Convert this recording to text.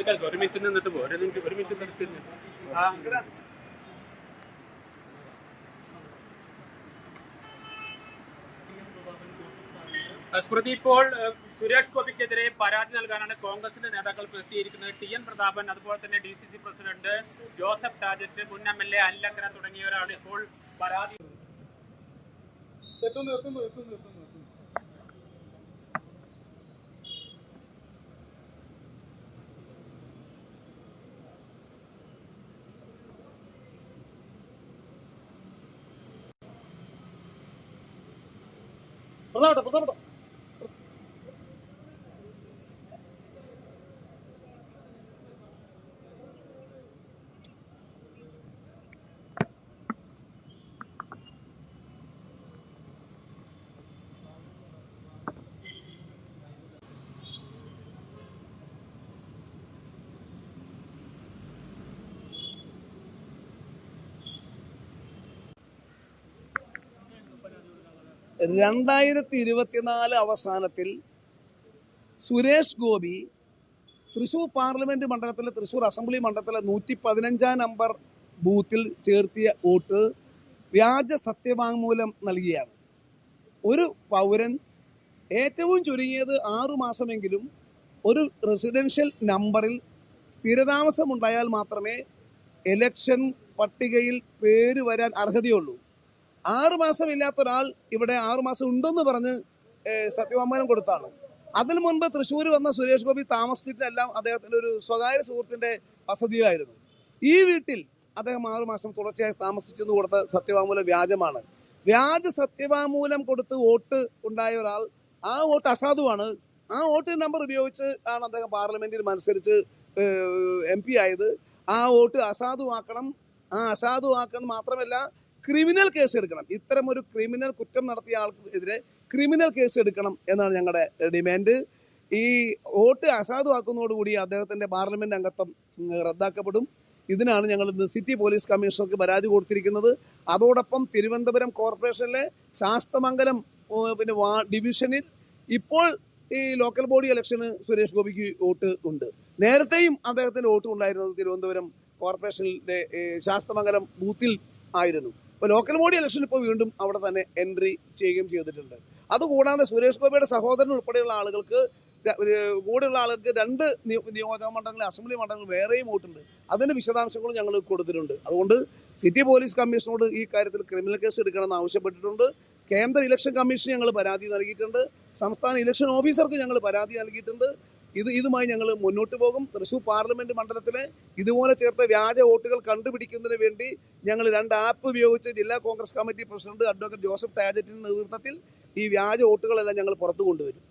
കേൾക്കാം ഒരു മിനിറ്റ് നിന്നിട്ട് ഒരു മിനിറ്റ് ഒരു മിനിറ്റ് നിർത്തി. ആ സ്മൃതി ഇപ്പോൾ സുരേഷ് ഗോപിക്കെതിരെ പരാതി നൽകാനാണ് കോൺഗ്രസിന്റെ നേതാക്കൾ എത്തിയിരിക്കുന്നത് ടി എൻ പ്രതാപൻ അതുപോലെ തന്നെ D C C president Joseph Tajet മുൻ എം എൽ എ അല്ലങ്കര തുടങ്ങിയവരാണ് ഇപ്പോൾ പരാതി എത്തുന്നു എത്തുന്നു പ്രധാനപ്പെട്ട പ്രധാനപ്പെട്ട രണ്ടായിരത്തി ഇരുപത്തിനാല് അവസാനത്തിൽ സുരേഷ് ഗോപി തൃശൂർ പാർലമെന്റ് മണ്ഡലത്തിലെ തൃശൂർ അസംബ്ലി മണ്ഡലത്തിലെ നൂറ്റി പതിനഞ്ചാം നമ്പർ ബൂത്തിൽ ചേർത്തിയ വോട്ട് വ്യാജ സത്യവാങ്മൂലം നൽകിയാണ്. ഒരു പൗരൻ ഏറ്റവും ചുരുങ്ങിയത് ആറു മാസമെങ്കിലും ഒരു റെസിഡൻഷ്യൽ നമ്പറിൽ സ്ഥിരതാമസമുണ്ടായാൽ മാത്രമേ എലക്ഷൻ പട്ടികയിൽ പേര് വരാൻ അർഹതയുള്ളൂ. ആറ് മാസം ഇല്ലാത്ത ഒരാൾ ഇവിടെ ആറ് മാസം ഉണ്ടെന്ന് പറഞ്ഞ് സത്യവാങ്മാനം കൊടുത്താണ്. അതിനു മുൻപ് തൃശ്ശൂർ വന്ന സുരേഷ് ഗോപി താമസിച്ചിട്ടെല്ലാം അദ്ദേഹത്തിന്റെ ഒരു സ്വകാര്യ സുഹൃത്തിന്റെ വസതിയിലായിരുന്നു. ഈ വീട്ടിൽ അദ്ദേഹം ആറുമാസം തുടർച്ചയായി താമസിച്ചെന്ന് കൊടുത്ത സത്യവാങ്മൂലം വ്യാജമാണ്. വ്യാജ സത്യവാങ്മൂലം കൊടുത്ത് വോട്ട് ഉണ്ടായ ഒരാൾ ആ വോട്ട് അസാധുവാണ്. ആ വോട്ട് നമ്പർ ഉപയോഗിച്ച് ആണ് അദ്ദേഹം പാർലമെന്റിൽ മത്സരിച്ച് എം പി ആയത്. ആ വോട്ട് അസാധുവാക്കണം. ആ അസാധുവാക്കണം മാത്രമല്ല ക്രിമിനൽ കേസ് എടുക്കണം. ഇത്തരം ഒരു ക്രിമിനൽ കുറ്റം നടത്തിയ ആൾക്കെതിരെ ക്രിമിനൽ കേസ് എടുക്കണം എന്നാണ് ഞങ്ങളുടെ ഡിമാൻഡ്. ഈ വോട്ട് അസാധുവാക്കുന്നതോടുകൂടി അദ്ദേഹത്തിന്റെ പാർലമെന്റ് അംഗത്വം റദ്ദാക്കപ്പെടും. ഇതിനാണ് ഞങ്ങൾ ഇന്ന് സിറ്റി പോലീസ് കമ്മീഷണർക്ക് പരാതി കൊടുത്തിരിക്കുന്നത്. അതോടൊപ്പം തിരുവനന്തപുരം കോർപ്പറേഷനിലെ ശാസ്തമംഗലം പിന്നെ വാ ഡിവിഷനിൽ ഇപ്പോൾ ഈ ലോക്കൽ ബോഡി ഇലക്ഷന് സുരേഷ് ഗോപിക്ക് വോട്ട് ഉണ്ട്. നേരത്തെയും അദ്ദേഹത്തിന് വോട്ട് ഉണ്ടായിരുന്നത് തിരുവനന്തപുരം കോർപ്പറേഷനിലെ ശാസ്തമംഗലം ബൂത്തിൽ ആയിരുന്നു. ലോക്കൽ ബോഡി ഇലക്ഷൻ ഇപ്പോൾ വീണ്ടും അവിടെ തന്നെ എൻട്രി ചെയ്യുകയും ചെയ്തിട്ടുണ്ട്. അതുകൂടാതെ സുരേഷ് ഗോപിയുടെ സഹോദരൻ ഉൾപ്പെടെയുള്ള ആളുകൾക്ക് കൂടെയുള്ള ആളുകൾക്ക് രണ്ട് നിയോ- നിയോജക മണ്ഡലങ്ങളിൽ അസംബ്ലി മണ്ഡലങ്ങളിൽ വേറെയും വോട്ടുണ്ട്. അതിന്റെ വിശദാംശങ്ങളും ഞങ്ങൾ കൊടുത്തിട്ടുണ്ട്. അതുകൊണ്ട് സിറ്റി പോലീസ് കമ്മീഷനോട് ഈ കാര്യത്തിൽ ക്രിമിനൽ കേസ് എടുക്കണമെന്ന് ആവശ്യപ്പെട്ടിട്ടുണ്ട്. കേന്ദ്ര ഇലക്ഷൻ കമ്മീഷൻ ഞങ്ങൾ പരാതി നൽകിയിട്ടുണ്ട്. സംസ്ഥാന ഇലക്ഷൻ ഓഫീസർക്ക് ഞങ്ങൾ പരാതി നൽകിയിട്ടുണ്ട്. ഇത് ഇതുമായി ഞങ്ങൾ മുന്നോട്ട് പോകും. തൃശൂർ പാർലമെന്റ് മണ്ഡലത്തിലെ ഇതുപോലെ ചേർത്ത വ്യാജ വോട്ടുകൾ കണ്ടുപിടിക്കുന്നതിന് വേണ്ടി ഞങ്ങൾ രണ്ട് ആപ്പ് ഉപയോഗിച്ച് ജില്ലാ Congress committee president advocate Joseph ടാജറ്റിന്റെ നേതൃത്വത്തിൽ ഈ വ്യാജ വോട്ടുകളെല്ലാം ഞങ്ങൾ പുറത്തു കൊണ്ടുവരും.